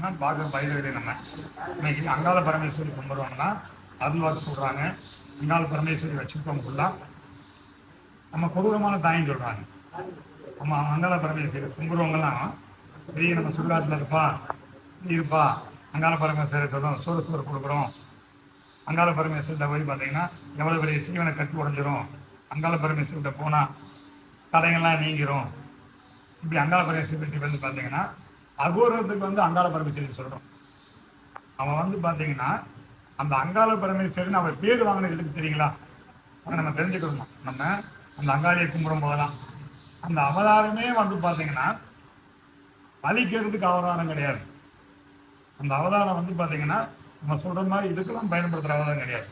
நம்ம பார்க்க பயிரிடு நம்ம இன்னைக்கு அங்காள பரமேஸ்வரி கும்பிடுவாங்கன்னா அருள்வாக்கு சொல்கிறாங்க அங்காள பரமேஸ்வரி வச்சுருக்கோம் ஃபுல்லாக நம்ம கொடூரமான தாயின்னு சொல்கிறாங்க நம்ம அங்காள பரமேஸ்வரி கும்பிடுறவங்கலாம் பெரிய நம்ம சுடுகாட்டில் இருப்பா. நீ இருப்பா. அங்காள பரமேஸ்வரி சொல்கிறோம் சோறு சோறு கொடுக்குறோம். அங்காள இந்த போய் பார்த்தீங்கன்னா எவ்வளோ பெரிய சீவனை கட்டி உடஞ்சிரும். அங்காள பரமேஸ்வரிகிட்ட போனால் தடைகள்லாம் நீங்கிரும். இப்படி அங்காள பரமேஸ்வரி பற்றி வந்து பார்த்தீங்கன்னா அகோரத்துக்கு வந்து அங்காள பரமேஸ்வரி சொல்கிறோம் அவன் வந்து பார்த்தீங்கன்னா அந்த அங்காள பரமேஸ்வரின்னு அவன் பேர் வாங்கினது எதுக்கு தெரியுங்களா? அதை நம்ம தெரிஞ்சுக்கணும்? நம்ம அந்த அங்காளியை கும்பிடும் போதெல்லாம். அந்த அவதாரமே வந்து பார்த்தீங்கன்னா அழிக்கிறதுக்கு அவதாரம் கிடையாது. அந்த அவதாரம் வந்து பார்த்தீங்கன்னா நம்ம சொல்கிற மாதிரி இதுக்கெல்லாம் பயன்படுத்துகிற அவதாரம் கிடையாது.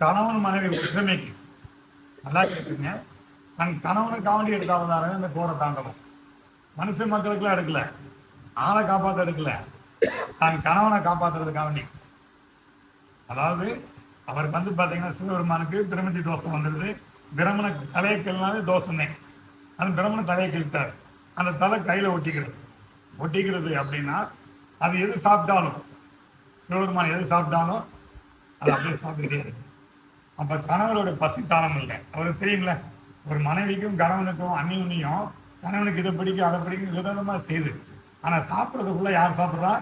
கணவன் மனைவி ஒற்றுமைக்கு. நல்லா கேட்டுங்க தன் கணவனுக்காண்டி எடுத்த அவதாரம் இந்த கோர தாண்டவம் மனுஷன் மக்களுக்கெல்லாம் எடுக்கல. ஆளை காப்பாற்ற எடுக்கல தன் கணவனை காப்பாத்துறதுக்காண்டி அதாவது அவருக்கு வந்து பார்த்தீங்கன்னா சிவபெருமானுக்கு பிரமிதி தோஷம் வந்துடுது பிரமண தலையக்கல்னாலே தோஷமே. அந்த பிரமண தலையை கிழித்தார் அந்த தலை கையில் ஒட்டிக்கிறது. ஒட்டிக்கிறது அப்படின்னா அது எது சாப்பிட்டாலும் சிவபெருமான் எது சாப்பிட்டாலும் அது அப்படியே சாப்பிட்டுட்டே இருக்கு. அப்போ கணவரோட பசி தாளம் இல்லை. அவருக்கு தெரியும்ல ஒரு மனைவிக்கும் கணவனுக்கும் அந்நியுன்னியும் கணவனுக்கு இதை பிடிக்கும் அதை பிடிக்கும் விதவிதமாக செய்யுது ஆனால் சாப்பிட்றதுக்குள்ளே யார் சாப்பிட்றா?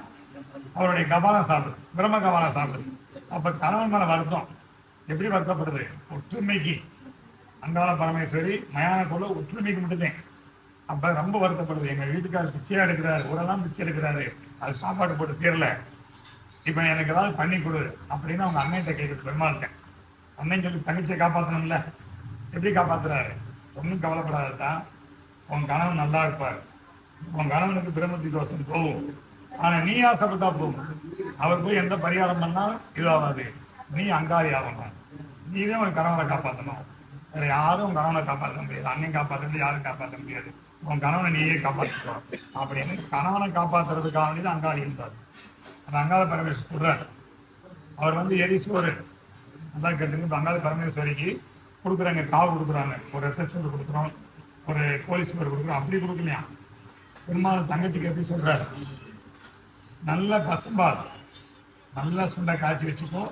அவருடைய கபாலம் சாப்பிடுது பிரம்ம கபாலம் சாப்பிடுது அப்போ கணவன் மேலே வருத்தம். எப்படி வருத்தப்படுது? ஒற்றுமைக்கு. அங்காள பரமேஸ்வரி மயானக்குள்ள ஒற்றுமைக்கு மட்டும்தான் அப்போ ரொம்ப வருத்தப்படுது. எங்கள் வீட்டுக்காரர் பிச்சையாக எடுக்கிறாரு ஊரெல்லாம் பிச்சை எடுக்கிறாரு. அது சாப்பாடு போட்டு தீரல. இப்போ எனக்கு ஏதாவது பண்ணி கொடு அப்படின்னு அவங்க அண்ணன்கிட்ட கேட்குது பெருமாள்கிட்ட. அண்ணன் சொல்லி தங்கச்சியை காப்பாற்றணும்ல எப்படி காப்பாத்துறாரு? ஒன்றும் கவலைப்படாதான் உன் கணவன் நல்லா இருப்பார். உன் கணவனுக்கு பிரம்மத்தி தோஷம் போகும். ஆனா நீ ஆசைப்பட்டா போகும். அவர் போய் எந்த பரிகாரம் பண்ணாலும் இதாகாது நீ அங்காரி ஆகணும். நீ தான் உன் கணவனை காப்பாற்றணும் வேற யாரும் உன் கணவனை காப்பாற்ற முடியாது. அண்ணன் காப்பாற்ற முடியாது யாரும் காப்பாற்ற முடியாது. உன் கணவனை நீயே காப்பாற்றிக்கோ அப்படின்னு கணவனை காப்பாத்துறதுக்காக வேண்டியது அங்காளி இருந்தார் அந்த அங்காள பரமேஸ்வர் சொல்றாரு. அவர் வந்து எரிசோறு அதான் கேட்டுங்க அங்காள பரமேஸ்வரிக்கு கொடுக்குறாங்க காவு கொடுக்குறாங்க. ஒரு ரத்தச்சோறு கொடுக்குறோம் ஒரு போலீஸ் கொடுக்குறோம். அப்படி கொடுக்கலையா? பெருமாள் தங்கச்சிக்கு எப்படி சொல்றாரு? நல்ல பசும்பால். நல்லா சுண்டை காய்ச்சி வச்சுக்கோ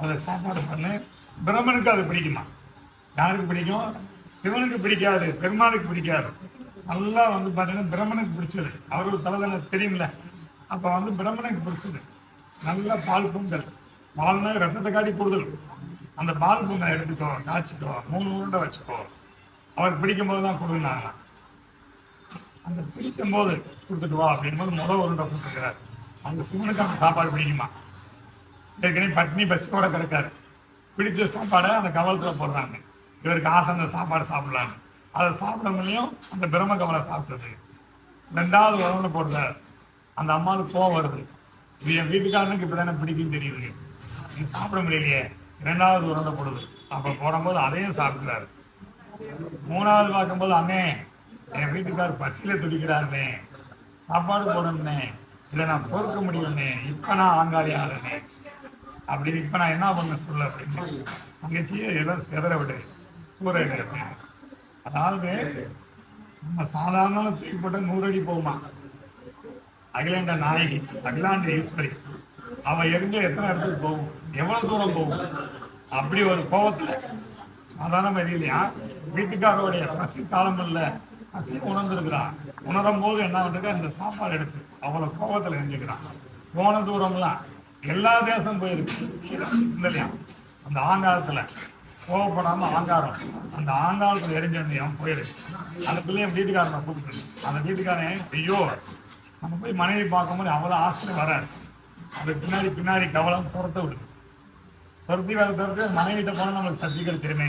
அதை சாப்பாடு பண்ணு. பிரம்மனுக்கு அது பிடிக்குமா? யாருக்கு பிடிக்கும்? சிவனுக்கு பிடிக்காது பெருமாளுக்கு பிடிக்காது. நல்லா வந்து பார்த்தீங்கன்னா பிரம்மனுக்கு பிடிச்சது. அவருக்கு தலைதலை தெரியும்ல? அப்போ வந்து பிரம்மனுக்கு பிடிச்சது. நல்ல பால் பொங்கல். பால்னா ரத்தத்தை காட்டி கூடுதல் அந்த பால் பொங்கலை எடுத்துக்கோ காய்ச்சிக்கோ மூணு உருண்டை வச்சுக்கோ. அவருக்கு பிடிக்கும் போது தான் கொடுனாங்க அந்த பிடிக்கும் போது கொடுத்துட்டு வா அப்படின்போது முதல் உருண்டை கொடுத்துருக்கிறார். அந்த சிவனுக்கு அந்த சாப்பாடு பிடிக்குமா? ஏற்கனவே பட்னி பசியோட கிடக்காரு. பிடிச்ச சாப்பாடை அந்த கவலத்தில் போடுறாங்க. இவருக்கு ஆசை அந்த சாப்பாடு சாப்பிடலான்னு. அதை சாப்பிடாமலையும் அந்த பிரம்ம கவலை சாப்பிட்டது. ரெண்டாவது உணவுல போடுறாரு. அந்த அம்மாவுக்கு கோவம் வருது. இது என் வீட்டுக்காரனுக்கு இப்போ தானே பிடிக்கும் தெரியுது. நீ சாப்பிட முடியலையே. இரண்டாவது உருண்டை போடுது. அப்போ போடும்போது அதையும் சாப்பிட்றாரு. மூணாவது பார்க்கும்போது அண்ணே என் வீட்டுக்கார் பசியில துடிக்கிறாருனே. சாப்பாடு போடணுண்ணே இதை நான் பொறுக்க முடியலனே இப்போ நான் ஆங்காரி ஆளுனே. அப்படின்னு இப்போ நான் என்ன பண்ண சொல்ல அப்படின்னு தங்கச்சியை ஏதோ சிதற விடு. சூறையில இருப்பேன் அதாவது நம்ம சாதாரண தூக்கிப்பட்ட நூறடி அடி போகுமா? அகிலாண்ட நாயகி அகிலாண்ட ஈஸ்வரி. அவ எரிஞ்ச எத்தனை இடத்துக்கு போகும்? எவ்வளவு தூரம் போகும்? அப்படி ஒரு கோபத்துல சாதாரண இல்லையா வீட்டுக்காரோடைய பசி காலம் இல்லை பசி உணர்ந்திருக்கிறான் உணரும் போது என்ன பண்ணிருக்கா அந்த சாப்பாடு எடுத்து அவ்வளவு கோபத்துல எரிஞ்சுக்கிறான் போன தூரம்லாம் எல்லா தேசம் போயிருக்கு. இல்லையா அந்த ஆங்காரத்துல. கோவப்படாம ஆங்காரம். அந்த ஆங்காரத்துல எரிஞ்சு அவன் போயிருக்கு அந்த பிள்ளைய வீட்டுக்காரனை கூப்பிட்டு அந்த வீட்டுக்காரன் ஐயோ நம்ம போய் மனைவி பார்க்கும்போது அவ்வளோ ஆசை வராது அந்த பின்னாடி பின்னாடி கவலம் துரத்த விடுது. துரத்தி வர துரத்தி மனைவிட்ட போனால் நம்மளுக்கு சக்தி கிடைச்சிருமே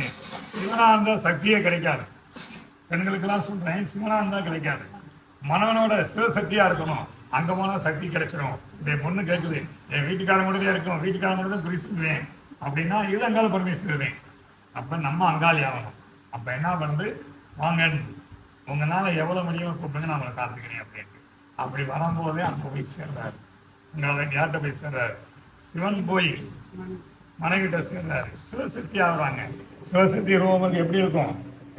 இவனா இருந்தால் சக்தியே கிடைக்காது. பெண்களுக்கெல்லாம் சொல்றேன் சிவனாக இருந்தால் கிடைக்காது. மனவனோட சிவசக்தியா இருக்கணும். அங்க போனா சக்தி கிடைச்சிடும் இதே பொண்ணு கேட்குது என் வீட்டுக்காரன் கூட தான் இருக்கும் வீட்டுக்காரன் கூட தான் குறி சொல்லுவேன் அப்படின்னா இது அங்கால பரமேஸ்வரன் அப்ப நம்ம அங்காளி ஆகணும். அப்ப என்ன பண்ணுது வாங்க உங்களால எவ்வளவு முடியுமோ கூப்பிடுங்க நான் உங்களை காத்துக்கிறேன் அப்படின்ட்டு. அப்படி வரும்போதே அங்க போய் சேர்றாரு. அங்க யார்கிட்ட போய் சேர்றாரு? சிவன் போய் மனைவிட்ட சேர்றாரு. சிவசக்தி ஆகுறாங்க. சிவசக்தி ரூபம் எப்படி இருக்கும்?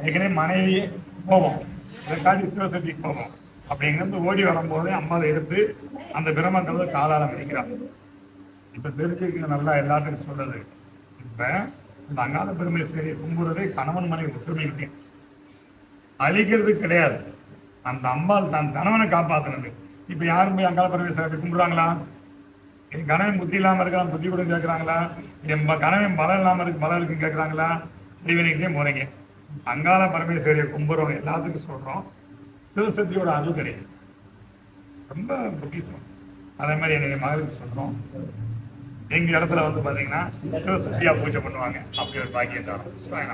ஏற்கனவே மனைவி போவோம் அதை சிவசக்திக்கு போவோம் அப்படிங்கிறது ஓடி வரும்போது அம்மா அதை எடுத்து அந்த பிரம்மக்களை காலால அடிக்கிறாங்க இப்போ தெரிஞ்சுக்கிற நல்லா எல்லாத்துக்கும் சொல்றது. இப்போ இந்த அங்காள பெருமேஸ்வரியை கும்புறதே கணவன் மனைவி ஒற்றுமைக்கு அழிக்கிறது கிடையாது. அந்த அம்பாள் தன் கணவனை காப்பாற்றுனது இப்போ யாரும் போய் அங்காள பரமேஸ்வரரை கும்பிடுறாங்களா? என் கணவன் புத்தி இல்லாமல் இருக்கான் புத்தி கூட கேட்குறாங்களா என் கணவன் பலம் இல்லாமல் இருக்கு பலம் இருக்குன்னு கேட்குறாங்களா செய்வனைக்கே முறைங்க. அங்காள பரமேஸ்வரியை கும்புறோம் எல்லாத்துக்கும் சொல்றோம். சிவசக்தியோட அருள் கிடையாது. ரொம்ப புத்திசம் அதே மாதிரி என்னுடைய மகளுக்கு சொல்றோம். எங்க இடத்துல வந்து பாத்தீங்கன்னா சிவசக்தியாக பூஜை பண்ணுவாங்க. அப்படி ஒரு பாக்கியம் தரோம் சிவாய